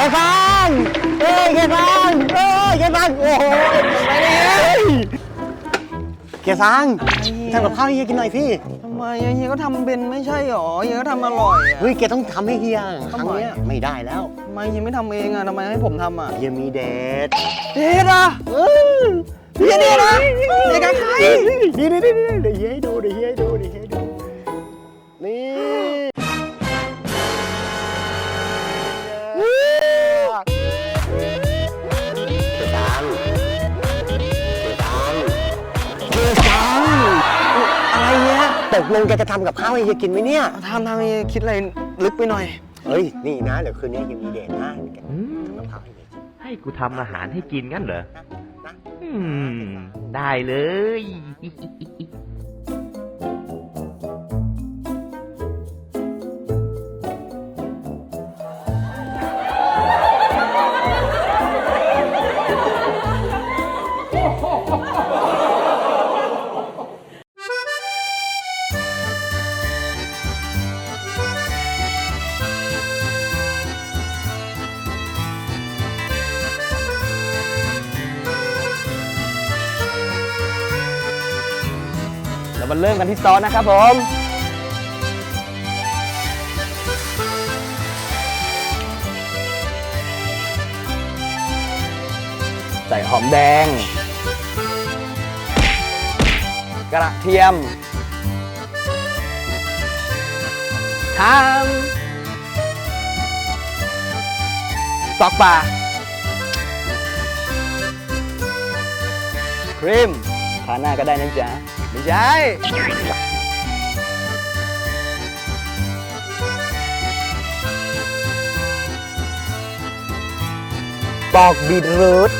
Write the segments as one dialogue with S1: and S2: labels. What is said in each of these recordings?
S1: ยายฟังเอ้ยยายฟังเอ้ยยายฟังโอ้โหไปเลยเกียร์ซังทำกับข้าวให้เฮียกินหน่อยสิ
S2: ทำไมอะเฮียก็ทำเป็นไม่ใช่หรอเฮียก็ทำอร่อยอะ
S1: เฮ้ยแกต้องทำให้เฮียค
S2: ทำ
S1: รั้ง
S2: ไม
S1: เนี้ยไม่ได้แล้ว
S2: ทำไมเฮียไม่ทำเองอะทำไมให้ผมทำอะ
S1: เฮียมีเดท
S2: เด็ดอะเฮียเด็ดนะเด็ดกับใคร
S1: เดี๋ยวเดี๋ยวเดี๋ยวเดี๋ยวเฮียให้ดูเดี๋ยวเฮียให้ดูเดี๋ยวเฮียให้ดูนี่ กลงแกจะทำกับข้าวให้เฮียกินไหมเนี่ย
S2: ทำทำเฮียคิดอะไรลึกไปหน่อย
S1: เฮ้ย นี่นะ เดี๋ยวคืนนี้เฮียมีเดทนะแก
S3: อืม
S1: ทำกับข้าวให้เฮียกิน
S3: ให้กูทำอาหารให้กินงั้นเหรอ
S1: นะนะ
S3: อืม ได้เลย
S2: มาเริ่มกันที่ซอสนะครับผมใส่หอมแดง กระเทียมทามซอกปลาครีมทาหน้าก็ได้นะจ๊ะ ไม่ใช่
S1: ปอกบีทรูท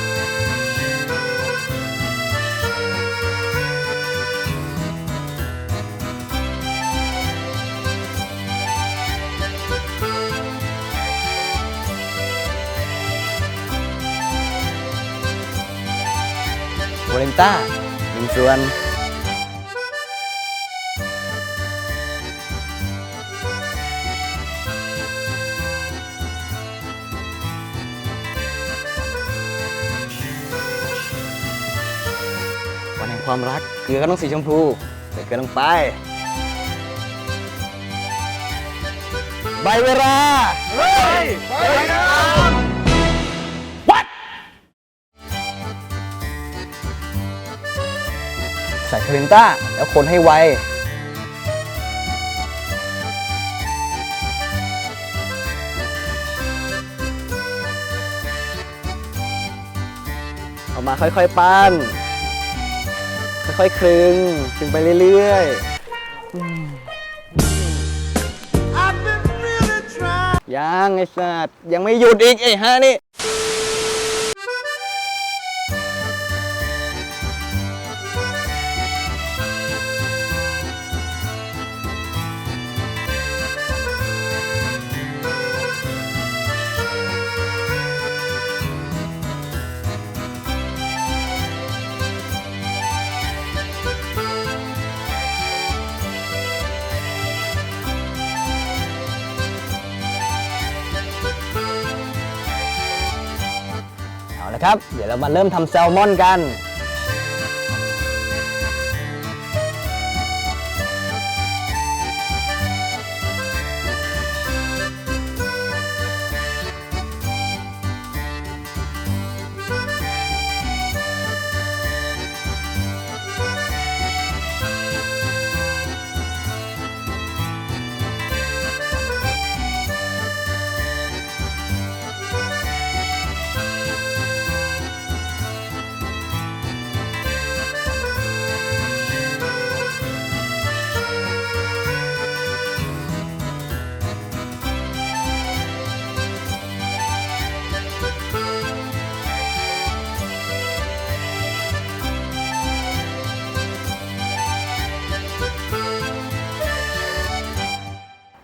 S2: โอเลนต้าหนึ่งส่วน ความรักเกลือก็ต้องสีชมพูใส่เกลือลงไป ใบเวลาเฮ้ยใบเวลาใส่คารินต้าแล้วคนให้ไว เอามาค่อยๆปั้น ค่อยๆคลึงคลึงไปเรื่อยๆอืมยังไอ้สัตว์ยังไม่หยุดอีกไอ้ฮะนี่ ครับ เดี๋ยวเรามาเริ่มทำแซลมอนกัน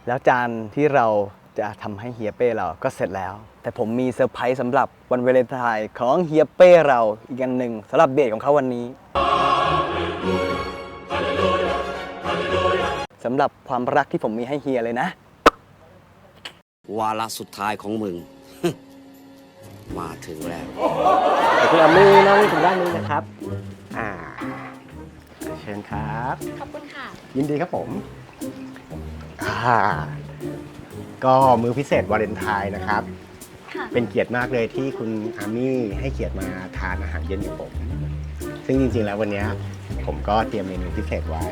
S2: แล้วจานที่เราจะทำให้เฮียเป้เราก็เสร็จแล้ว แต่ผมมีเซอร์ไพรส์สำหรับวันวาเลนไทน์ของเฮียเป้เราอีกอันหนึ่งสำหรับเดทของเขาวันนี้สำหรับความรักที่ผมมีให้เฮียเลยนะ
S4: วาระสุดท้ายของมึง
S1: มาถึงแล้วเดี๋ยวคุณอามี่นั่งถึงด้านนี้นะครับ อ่า เชิญครับ
S4: ขอบคุณค่ะ
S1: ยินดีครับผม อ่าก็มือพิเศษวาเลนไทน์นะครับ
S4: ค่ะ
S1: เป็นเกียรติมากเลยที่คุณอามี่ให้เกียรติมาทานอาหารเย็นกับผม ซึ่งจริงๆแล้ววันเนี้ยผมก็เตรียมเมนูพิเศษไว้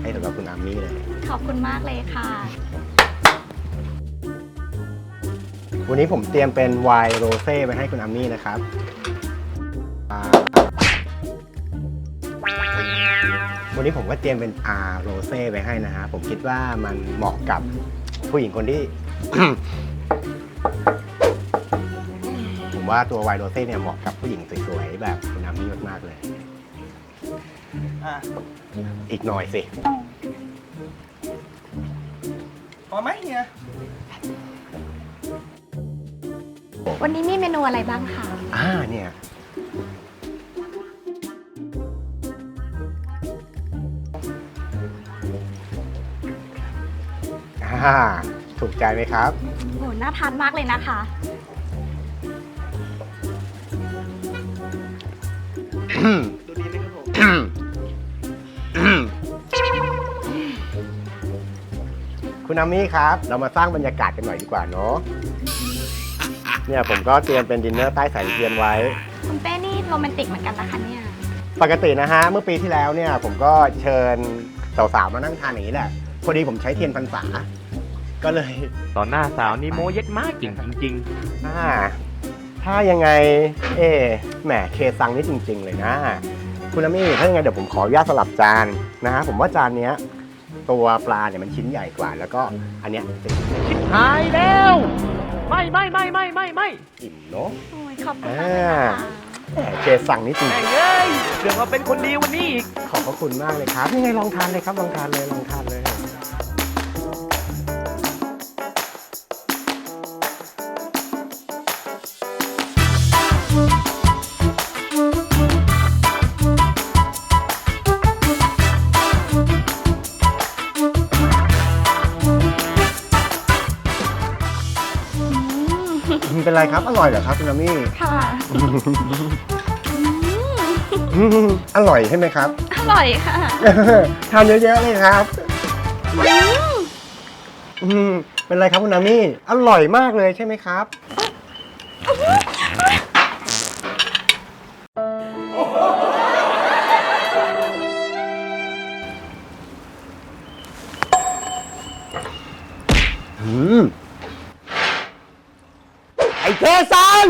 S1: ให้สำหรับคุณอามี่เลย
S4: ขอบคุณมากเลยค่ะ
S1: วันนี้ผมเตรียมเป็นไวน์โรเซ่ไว้ให้คุณอามี่นะครับอ่า วันนี้ผมก็เตรียมเป็นอาโรเซ่ไว้ให้นะฮะ ผมคิดว่ามันเหมาะกับผู้หญิงคนที่ ผมว่าตัวไวน์โรเซ่เนี่ยเหมาะกับผู้หญิงสวยๆ แบบคุณอามี่มากๆเลย
S2: อะ
S1: อีกหน่อยสิ
S2: พอไหมเฮีย
S4: วันนี้มีเมนูอะไรบ้างคะ
S1: อ่าเนี่ย อ่า ถูกใจไหมครับ
S4: โหน่าทานมากเลยนะคะ
S2: ดูดีไหมครับผม
S1: คุณอามี่ครับ เรามาสร้างบรรยากาศกันหน่อยดีกว่าเนาะ เนี่ยผมก็เตรียมเป็นดินเนอร์ใต้สายเทียนไว้
S4: คุณเป้นี่โรแมนติกเหมือนกันนะคะเนี่ย
S1: ปกตินะฮะ เมื่อปีที่แล้วเนี่ย ผมก็เชิญสาวๆมานั่งทานอย่างนี้แหละ พอดีผมใช้เทียนพรรษา ก็เลย
S3: ตอนหน้าสาวนี่โมเย็ดมากจริงจริง
S1: อ่าถ้ายังไง เอ๊ะแหมเคซังนี่จริง ๆ เลยนะ คุณอามี่ถ้ายังไงเดี๋ยวผมขออนุญาตสลับจานนะฮะผมว่าจานเนี้ยตัวปลาเนี่ยมันชิ้นใหญ่กว่า แล้วก็อันเนี้ยจะ
S3: ๆหายแล้ว ไม่ไม่ไม่ไม่ไม่ไม่
S1: อิ่มเนาะ
S4: โอ้ยขอบคุณมากเลยนะคะ
S1: แหมเคซังนี่จริง
S3: แม่งเอ้ยเดี๋ยวมาเป็นคนดีวันนี้อีก
S1: ขอบพระคุณมากเลยครับยังไงลองทานเลยครับลองทานเลยลองทานเลย เป็นไรครับ อร่อยเหรอครับคุณอามี่
S4: ค่ะ
S1: อืมอร่อยใช่ไหมครับ
S4: อร่อยค่ะ
S1: ทานเยอะๆเลยครับ อืมเป็นไรครับคุณนามี่ อร่อยมากเลยใช่ไหมครับอืมไอ้ เจสัน